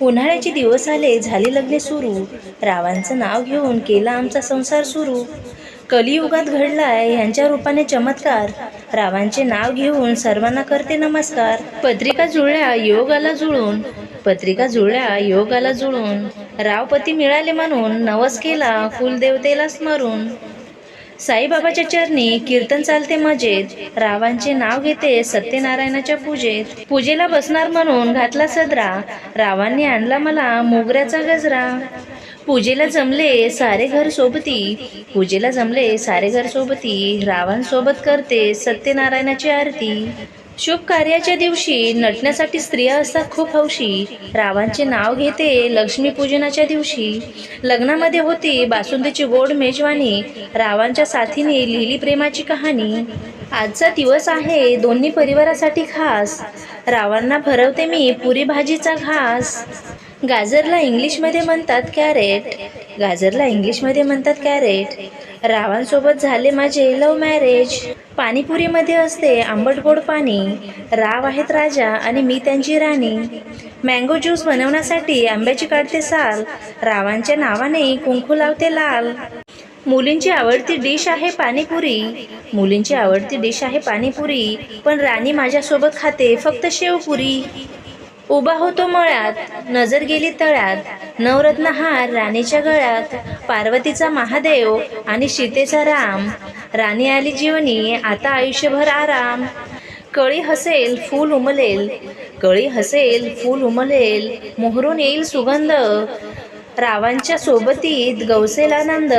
उन्हाळ्याचे दिवस आले झाली लग्ने सुरू. रावांचं नाव घेऊन केला आमचा संसार सुरू. कलियुगात घडलाय ह्यांच्या रूपाने चमत्कार. रावांचे नाव घेऊन सर्वांना करते नमस्कार. पत्रिका जुळल्या योगाला जुळून. पत्रिका जुळल्या योगाला जुळून. रावपती मिळाले म्हणून नवस केला कुलदेवतेला स्मरून. साईबाबाच्या चरणी कीर्तन चालते मजेत. रावांचे नाव घेते सत्यनारायणाच्या पूजेत. पूजेला बसणार म्हणून घातला सदरा. रावांनी आणला मला मोगऱ्याचा गजरा. पूजेला जमले सारे घर सोबती. पूजेला जमले सारे घर सोबती. रावांसोबत करते सत्यनारायणाची आरती. शुभ कार्याच्या दिवशी नटण्यासाठी स्त्रिया असतात खूप हौशी. रावांचे नाव घेते लक्ष्मीपूजनाच्या दिवशी. लग्नामध्ये होती बासुंदीची गोड मेजवानी रावांच्या साथीने लिहिली प्रेमाची कहाणी. आजचा दिवस आहे दोन्ही परिवारासाठी खास. रावांना भरवते मी पुरी भाजीचा घास. गाजरला इंग्लिशमध्ये म्हणतात कॅरेट. गाजरला इंग्लिशमध्ये म्हणतात कॅरेट. रावांसोबत झाले माझे लव्ह मॅरेज. पाणीपुरीमध्ये असते आंबट गोड पाणी. राव आहेत राजा आणि मी त्यांची राणी. मँगो ज्यूस बनवण्यासाठी आंब्याची काढते साल. रावांच्या नावाने कुंकू लावते लाल. मुलींची आवडती डिश आहे पाणीपुरी. मुलींची आवडती डिश आहे पाणीपुरी. पण राणी माझ्यासोबत खाते फक्त शेवपुरी. उभा होतो मळ्यात नजर गेली तळ्यात. नवरत्न हार राणीच्या गळ्यात पार्वतीचा महादेव आणि सीतेचा राम. राणी आली जीवनी आता आयुष्यभर आराम. कळी हसेल फूल उमलेल. कळी हसेल फूल उमलेल मोहरून येईल सुगंध. रावांच्या सोबतीत गवसेल आनंद.